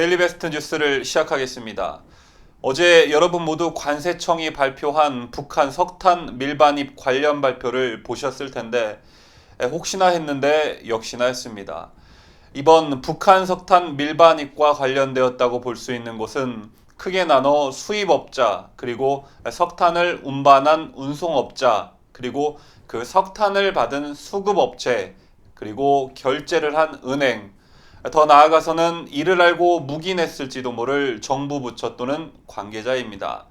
데일리 베스트 뉴스를 시작하겠습니다. 어제 여러분 모두 관세청이 발표한 북한 석탄 밀반입 관련 발표를 보셨을 텐데 에, 혹시나 했는데 역시나 했습니다. 이번 북한 석탄 밀반입과 관련되었다고 볼 수 있는 곳은 크게 나눠 수입업자 그리고 석탄을 운반한 운송업자 그리고 그 석탄을 받은 수급업체 그리고 결제를 한 은행 더 나아가서는 이를 알고 묵인했을지도 모를 정부 부처 또는 관계자입니다.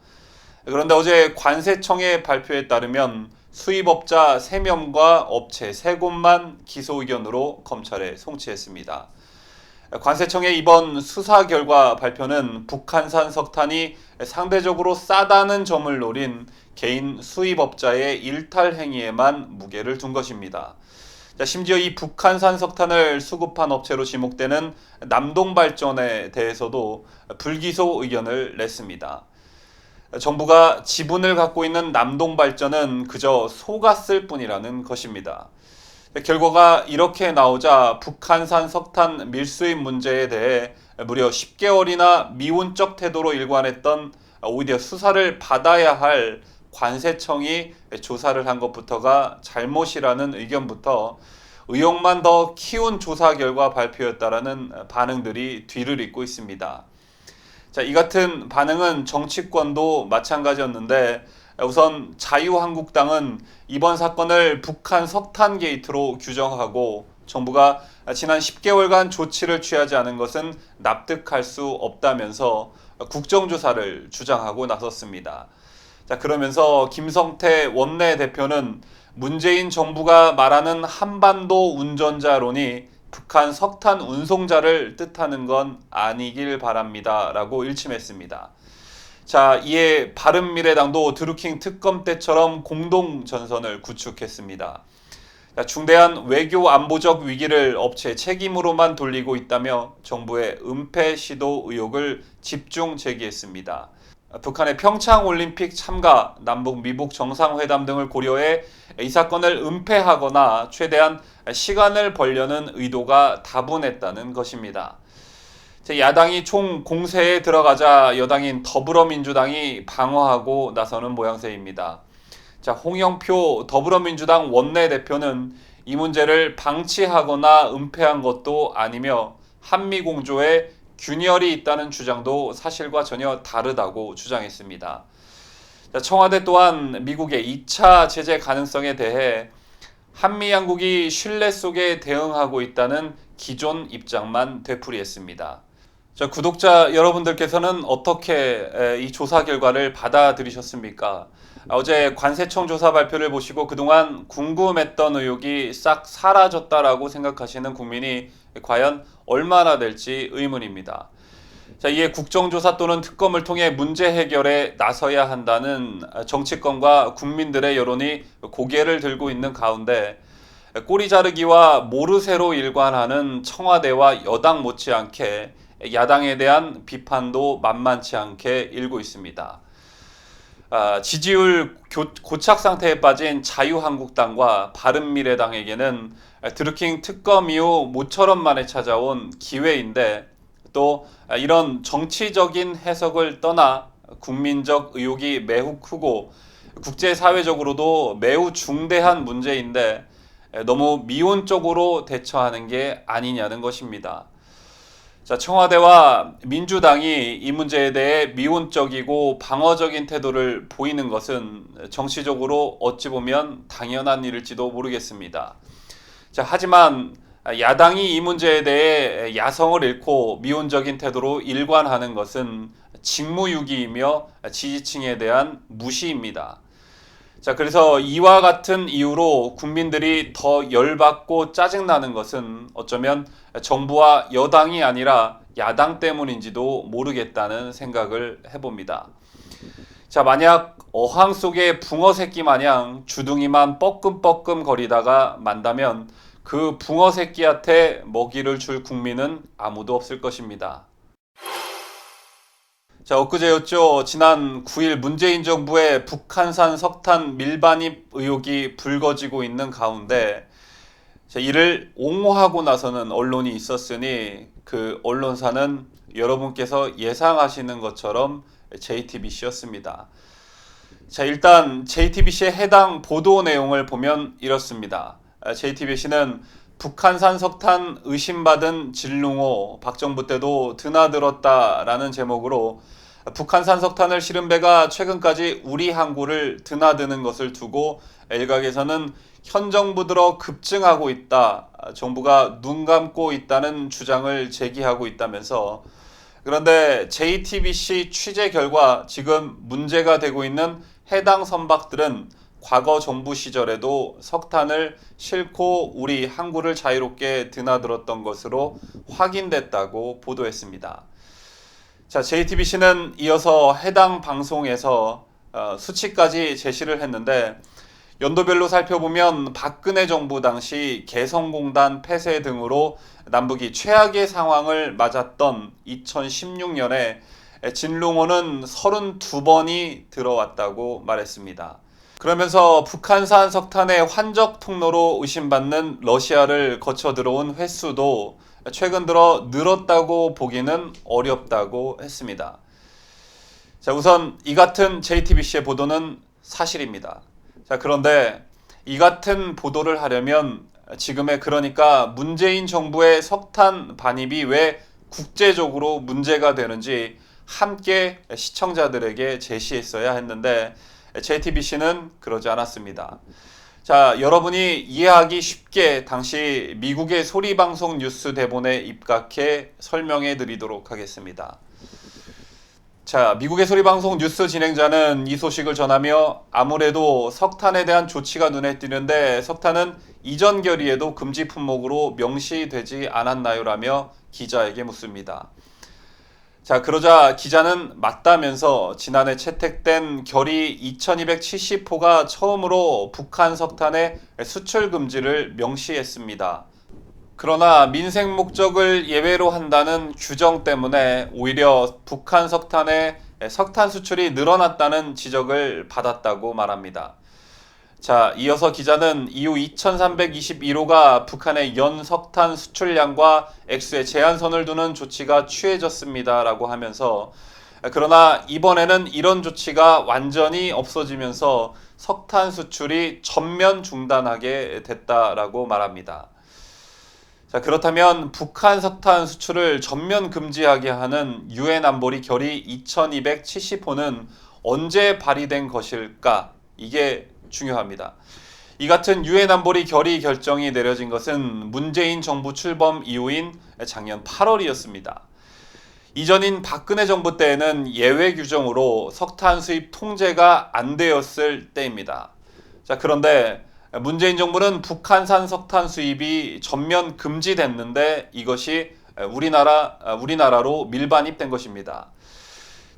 그런데 어제 관세청의 발표에 따르면 수입업자 3명과 업체 3곳만 기소 의견으로 검찰에 송치했습니다. 관세청의 이번 수사 결과 발표는 북한산 석탄이 상대적으로 싸다는 점을 노린 개인 수입업자의 일탈 행위에만 무게를 둔 것입니다. 자, 심지어 이 북한산 석탄을 수급한 업체로 지목되는 남동발전에 대해서도 불기소 의견을 냈습니다. 정부가 지분을 갖고 있는 남동발전은 그저 속았을 뿐이라는 것입니다. 결과가 이렇게 나오자 북한산 석탄 밀수입 문제에 대해 무려 10개월이나 미온적 태도로 일관했던 오히려 수사를 받아야 할 관세청이 조사를 한 것부터가 잘못이라는 의견부터 의혹만 더 키운 조사 결과 발표였다라는 반응들이 뒤를 잇고 있습니다. 자, 이 같은 반응은 정치권도 마찬가지였는데 우선 자유한국당은 이번 사건을 북한 석탄 게이트로 규정하고 정부가 지난 10개월간 조치를 취하지 않은 것은 납득할 수 없다면서 국정조사를 주장하고 나섰습니다. 자, 그러면서 김성태 원내 대표는 문재인 정부가 말하는 한반도 운전자론이 북한 석탄 운송자를 뜻하는 건 아니길 바랍니다. 라고 일침했습니다. 자, 이에 바른미래당도 드루킹 특검 때처럼 공동 전선을 구축했습니다. 자, 중대한 외교 안보적 위기를 업체 책임으로만 돌리고 있다며 정부의 은폐 시도 의혹을 집중 제기했습니다. 북한의 평창 올림픽 참가, 남북 미북 정상회담 등을 고려해 이 사건을 은폐하거나 최대한 시간을 벌려는 의도가 다분했다는 것입니다. 야당이 총 공세에 들어가자 여당인 더불어민주당이 방어하고 나서는 모양새입니다. 자, 홍영표 더불어민주당 원내대표는 이 문제를 방치하거나 은폐한 것도 아니며 한미공조에 균열이 있다는 주장도 사실과 전혀 다르다고 주장했습니다. 청와대 또한 미국의 2차 제재 가능성에 대해 한미 양국이 신뢰 속에 대응하고 있다는 기존 입장만 되풀이했습니다. 자, 구독자 여러분들께서는 어떻게 이 조사 결과를 받아들이셨습니까? 어제 관세청 조사 발표를 보시고 그동안 궁금했던 의혹이 싹 사라졌다라고 생각하시는 국민이 과연 얼마나 될지 의문입니다. 자, 이에 국정조사 또는 특검을 통해 문제 해결에 나서야 한다는 정치권과 국민들의 여론이 고개를 들고 있는 가운데 꼬리 자르기와 모르쇠로 일관하는 청와대와 여당 못지않게 야당에 대한 비판도 만만치 않게 일고 있습니다. 아, 지지율 교, 고착 상태에 빠진 자유한국당과 바른미래당에게는 드루킹 특검 이후 모처럼 만에 찾아온 기회인데 또 이런 정치적인 해석을 떠나 국민적 의혹이 매우 크고 국제사회적으로도 매우 중대한 문제인데 너무 미온적으로 대처하는 게 아니냐는 것입니다. 자, 청와대와 민주당이 이 문제에 대해 미온적이고 방어적인 태도를 보이는 것은 정치적으로 어찌 보면 당연한 일일지도 모르겠습니다. 자, 하지만 야당이 이 문제에 대해 야성을 잃고 미온적인 태도로 일관하는 것은 직무유기이며 지지층에 대한 무시입니다. 자, 그래서 이와 같은 이유로 국민들이 더 열받고 짜증나는 것은 어쩌면 정부와 여당이 아니라 야당 때문인지도 모르겠다는 생각을 해봅니다. 자, 만약 어항 속에 붕어 새끼 마냥 주둥이만 뻐끔뻐끔 거리다가 만다면 그 붕어 새끼한테 먹이를 줄 국민은 아무도 없을 것입니다. 자, 엊그제였죠. 지난 9일 문재인 정부의 북한산 석탄 밀반입 의혹이 불거지고 있는 가운데 자, 이를 옹호하고 나서는 언론이 있었으니 그 언론사는 여러분께서 예상하시는 것처럼 JTBC였습니다. 자, 일단 JTBC의 해당 보도 내용을 보면 이렇습니다. JTBC는 북한산 석탄 의심받은 진룽호 박정부 때도 드나들었다라는 제목으로 북한산 석탄을 실은 배가 최근까지 우리 항구를 드나드는 것을 두고 일각에서는 현 정부 들어 급증하고 있다. 정부가 눈 감고 있다는 주장을 제기하고 있다면서 그런데 JTBC 취재 결과 지금 문제가 되고 있는 해당 선박들은 과거 정부 시절에도 석탄을 싣고 우리 항구를 자유롭게 드나들었던 것으로 확인됐다고 보도했습니다. 자, JTBC는 이어서 해당 방송에서 어, 수치까지 제시를 했는데 연도별로 살펴보면 박근혜 정부 당시 개성공단 폐쇄 등으로 남북이 최악의 상황을 맞았던 2016년에 진롱호는 32번이 들어왔다고 말했습니다. 그러면서 북한산 석탄의 환적 통로로 의심받는 러시아를 거쳐 들어온 횟수도 최근 들어 늘었다고 보기는 어렵다고 했습니다. 자, 우선 이 같은 JTBC의 보도는 사실입니다. 자, 그런데 이 같은 보도를 하려면 지금의 그러니까 문재인 정부의 석탄 반입이 왜 국제적으로 문제가 되는지 함께 시청자들에게 제시했어야 했는데 JTBC는 그러지 않았습니다. 자, 여러분이 이해하기 쉽게 당시 미국의 소리 방송 뉴스 대본에 입각해 설명해 드리도록 하겠습니다. 자, 미국의 소리 방송 뉴스 진행자는 이 소식을 전하며 아무래도 석탄에 대한 조치가 눈에 띄는데 석탄은 이전 결의에도 금지 품목으로 명시되지 않았나요? 라며 기자에게 묻습니다. 자, 그러자 기자는 맞다면서 지난해 채택된 결의 2270호가 처음으로 북한 석탄의 수출 금지를 명시했습니다. 그러나 민생 목적을 예외로 한다는 규정 때문에 오히려 북한 석탄의 석탄 수출이 늘어났다는 지적을 받았다고 말합니다. 자, 이어서 기자는 이후 2321호가 북한의 연 석탄 수출량과 액수의 제한선을 두는 조치가 취해졌습니다라고 하면서 그러나 이번에는 이런 조치가 완전히 없어지면서 석탄 수출이 전면 중단하게 됐다라고 말합니다. 자, 그렇다면 북한 석탄 수출을 전면 금지하게 하는 유엔 안보리 결의 2270호는 언제 발의된 것일까? 이게 중요합니다. 이 같은 유엔 안보리 결의 결정이 내려진 것은 문재인 정부 출범 이후인 작년 8월이었습니다. 이전인 박근혜 정부 때에는 예외 규정으로 석탄 수입 통제가 안 되었을 때입니다. 자, 그런데 문재인 정부는 북한산 석탄 수입이 전면 금지됐는데 이것이 우리나라 우리나라로 밀반입된 것입니다.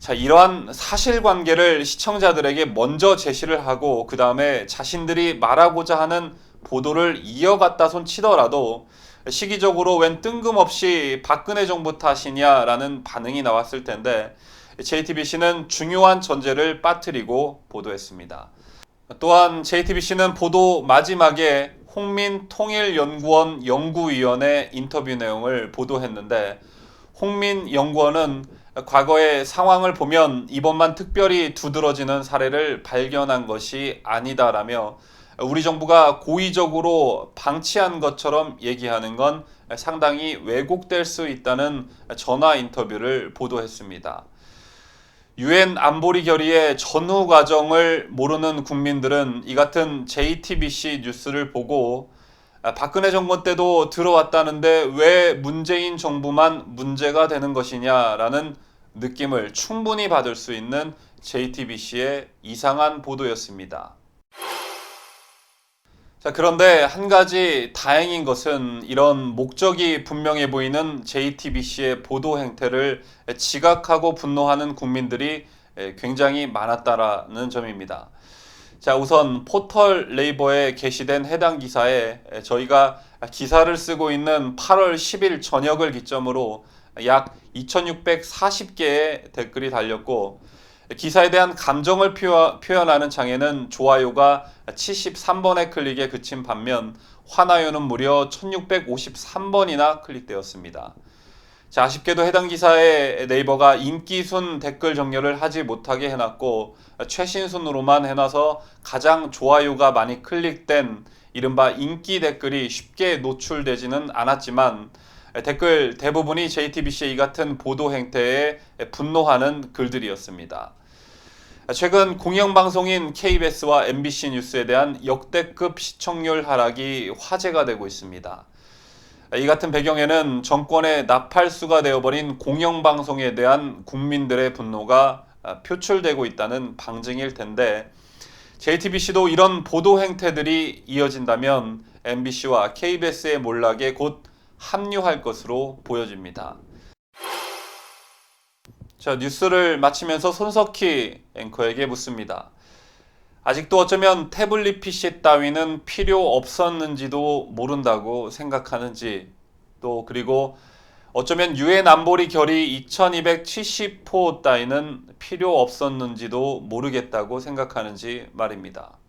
자, 이러한 사실관계를 시청자들에게 먼저 제시를 하고 그 다음에 자신들이 말하고자 하는 보도를 이어갔다 손 치더라도 시기적으로 웬 뜬금없이 박근혜 정부 탓이냐라는 반응이 나왔을 텐데 JTBC는 중요한 전제를 빠뜨리고 보도했습니다. 또한 JTBC는 보도 마지막에 홍민 통일연구원 연구위원회 인터뷰 내용을 보도했는데 홍민 연구원은 과거의 상황을 보면 이번만 특별히 두드러지는 사례를 발견한 것이 아니다라며 우리 정부가 고의적으로 방치한 것처럼 얘기하는 건 상당히 왜곡될 수 있다는 전화 인터뷰를 보도했습니다. 유엔 안보리 결의의 전후 과정을 모르는 국민들은 이 같은 JTBC 뉴스를 보고 아, 박근혜 정권 때도 들어왔다는데 왜 문재인 정부만 문제가 되는 것이냐라는 느낌을 충분히 받을 수 있는 JTBC의 이상한 보도였습니다. 자, 그런데 한 가지 다행인 것은 이런 목적이 분명해 보이는 JTBC의 보도 행태를 지각하고 분노하는 국민들이 굉장히 많았다라는 점입니다. 자, 우선 포털 네이버에 게시된 해당 기사에 저희가 기사를 쓰고 있는 8월 10일 저녁을 기점으로 약 2640개의 댓글이 달렸고 기사에 대한 감정을 표현하는 장에는 좋아요가 73번의 클릭에 그친 반면 화나요는 무려 1653번이나 클릭되었습니다. 자, 아쉽게도 해당 기사에 네이버가 인기순 댓글 정렬을 하지 못하게 해놨고 최신 순으로만 해놔서 가장 좋아요가 많이 클릭된 이른바 인기 댓글이 쉽게 노출되지는 않았지만 댓글 대부분이 JTBC의 이 같은 보도 행태에 분노하는 글들이었습니다. 최근 공영방송인 KBS와 MBC 뉴스에 대한 역대급 시청률 하락이 화제가 되고 있습니다. 이 같은 배경에는 정권의 나팔수가 되어버린 공영방송에 대한 국민들의 분노가 표출되고 있다는 방증일 텐데 JTBC도 이런 보도 행태들이 이어진다면 MBC와 KBS의 몰락에 곧 합류할 것으로 보여집니다. 자, 뉴스를 마치면서 손석희 앵커에게 묻습니다. 아직도 어쩌면 태블릿 PC 따위는 필요 없었는지도 모른다고 생각하는지 또 그리고 어쩌면 유엔 안보리 결의 2270호 따위는 필요 없었는지도 모르겠다고 생각하는지 말입니다.